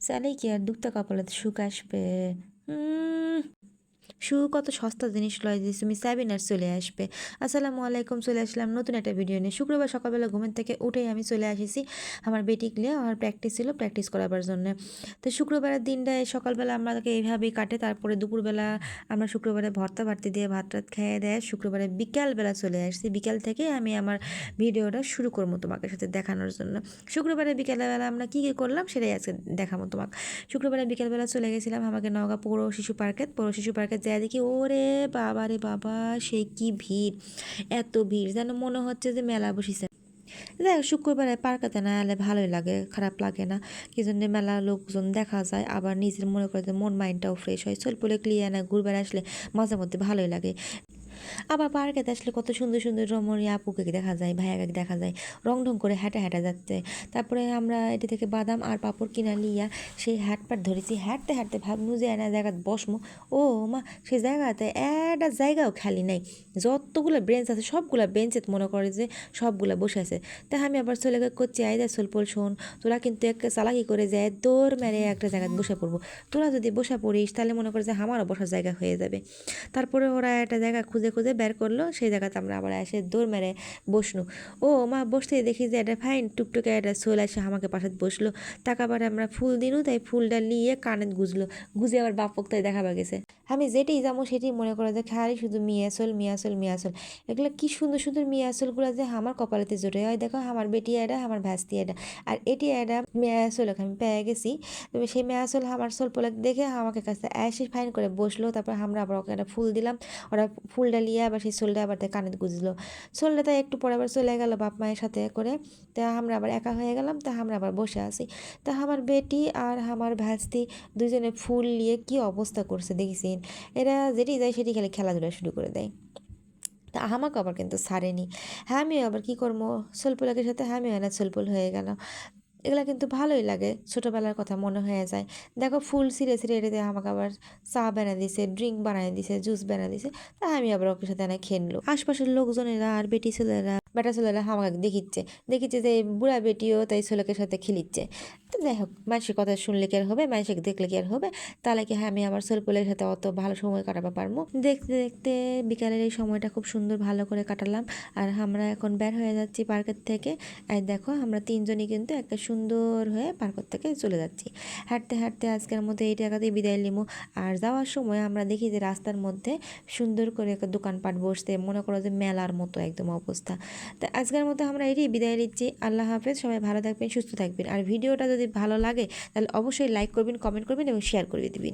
চাইলেই কি আর দুঃখটা কপালে সুখ আসবে সুখ কত সস্তা জিনিস লয় যে তুমি চাইবেন আর চলে আসবে। আসসালামু আলাইকুম, চলে আসলাম নতুন একটা ভিডিও নিয়ে। শুক্রবার সকালবেলা ঘুমের থেকে উঠেই আমি চলে আসিছি আমার বেটিক নিয়ে, আমার প্র্যাকটিস ছিল প্র্যাকটিস করাবার জন্য। তো শুক্রবারের দিনটায় সকালবেলা আমাদেরকে এইভাবেই কাটে, তারপরে দুপুরবেলা আমরা শুক্রবারে ভর্তা ভারতি দিয়ে ভাত টাত খেয়ে দেয় শুক্রবারে বিকালবেলা চলে আসছি। বিকাল থেকে আমি আমার ভিডিওটা শুরু করব তোমাকে সাথে দেখানোর জন্য। শুক্রবারে বিকালবেলা আমরা কী কী করলাম সেটাই আজকে দেখাবো তোমাকে। শুক্রবারে বিকেলবেলা চলে গেছিলাম আমাকে নওগাঁ পৌর শিশু পার্কে পৌর শিশু পার্কে যাই দেখি, ওরে বাবা রে বাবা, সে কি ভিড়, এত ভিড়। যেন মনে হচ্ছে যে মেলা বসেছে। দেখ শুক্রবারে পার্কাতে না এলে ভালোই লাগে, খারাপ লাগে না। কি জন্য মেলা লোকজন দেখা যায়, আবার নিজের মনে করে যে মন মাইন্ডটাও ফ্রেশ হয়। চলপলে ক্লিয়ার না ঘুরবার আসলে মাঝে মধ্যে ভালোই লাগে। আবার পার্কেতে আসলে কত সুন্দর সুন্দর রমণী আপুকে দেখা যায়, ভাইয়াকে দেখা যায় রং ঢং করে হাঁটা হাঁটা যাচ্ছে। তারপরে আমরা এটি থেকে বাদাম আর পাপড় কিনা লিয়া সেই হাট পাট ধরেছি। হাঁটতে হাঁটতে ভাবনু যে এনা জায়গাত বসমু। ও মা সেই জায়গাতে একটা জায়গাও খালি নাই। যতগুলো বেঞ্চ আছে, সবগুলো বেঞ্চে মনে করে যে সবগুলো বসে আছে। তা আমি আবার গিয়ে করছি আইদা সোলপল শোন। তোরা কিন্তু এক চালাকি করে যায় দৌড় মেরে একটা জায়গায় বসে পড়ব। তোরা যদি বসে পড়িস, তাহলে মনে করে যে আমারও বসার জায়গা হয়ে যাবে। তারপরে ওরা একটা জায়গা খুঁজে খুঁজে খুঁজে বের করল। সেই জায়গাতে আমরা আবার এসে দৌড় মেরে বসনু। ও মা, বসতে দেখি যে এটা ফাইন টুকটুকে একটা সোল এসে আমাকে পাশে বসল। তাকাবার আমরা ফুল দিনু, তাই ফুলটা নিয়ে কানে গুজলো। গুজে আবার বাপক তাই দেখাবা গেছে। আমি যেটাই যাব সেটাই মনে করে যে খালি শুধু মিয়াসল মিয়াসল মিয়াসল এগুলো কি সুন্দর সুন্দর মিয়াসলগুলো যে আমার কপালেতে জোরে হয় দেখো, আমার বেটি এটা, আমার ভাস্তি এটা। আর এটি এটা মেয়াসল আমি পেয়ে গেছি। তবে সেই মেয়াসল আমার সোল পোলাক দেখে আমাকে কাছে এসে ফাইন করে বসল। তারপর আমরা আবার ওকে একটা ফুল দিলাম। ওরা ফুলটা নিয়ে আবার সেই সোলটা আবার তাই কানে গুজলো। সোলটা তাই একটু পরে আবার চলে গেল বাপ মায়ের সাথে করে। তা আমরা আবার একা হয়ে গেলাম, তা আমরা আবার বসে আছি। তা আমার বেটি আর আমার ভাস্তি দুজনে ফুল নিয়ে কি অবস্থা করছে দেখেছেন? এরা যেটি যায় সেটি খালি খেলাধুলা শুরু করে দেয়। তা আমাকে আবার কিন্তু ছাড়েনি। হ্যাঁ আমিও আবার কী করব? সোলপুলাকের সাথে হ্যাঁ আমিও না সোলপুল হয়ে গেল। এগুলো কিন্তু ভালোই লাগে। ছোটোবেলার কথা মনে হয়ে যায়। দেখো ফুল সিরে সিরে দিয়ে আমাকে আবার চা বানিয়ে দিছে ড্রিঙ্ক বানিয়ে দিছে জুস বানিয়ে দিছে, তা আমি আবার ওকে সাথে না খেললো আশপাশের লোকজনেরা আর বেটি ছেলেরা বেটা ছেলেরা আমাকে দেখিচ্ছে। দেখিচ্ছে যে বুড়া বেটিও তাই ছেলেকের সাথে খেলিচ্ছে। তো যাই হোক মানুষের কথা শুনলে কি আর হবে? মানুষকে দেখলে কি আর হবে? তাহলে কি হ্যাঁ আমি আমার সোলপুলের সাথে অত ভালো সময় কাটাতে পারব? দেখতে দেখতে বিকালের এই সময়টা খুব সুন্দর ভালো করে কাটালাম। আর আমরা এখন বের হয়ে যাচ্ছি পার্কের থেকে। আর দেখো, আমরা তিনজনই কিন্তু একটা সুন্দর হয়ে পার্কের থেকে চলে যাচ্ছি। হাঁটতে হাঁটতে আজকের মধ্যে এই টাকাতেই বিদায় নিবো। আর যাওয়ার সময় আমরা দেখি যে রাস্তার মধ্যে সুন্দর করে একটা দোকানপাট বসতে মনে করো যে মেলার মতো একদম অবস্থা। তা আজকের মতো আমরা এটি বিদায় নিচ্ছি। আল্লাহ হাফেজ, সবাই ভালো থাকবেন, সুস্থ থাকবেন। আর ভিডিওটা যদি ভালো লাগে, তাহলে অবশ্যই লাইক করবেন কমেন্ট করবেন এবং শেয়ার করে দিবেন।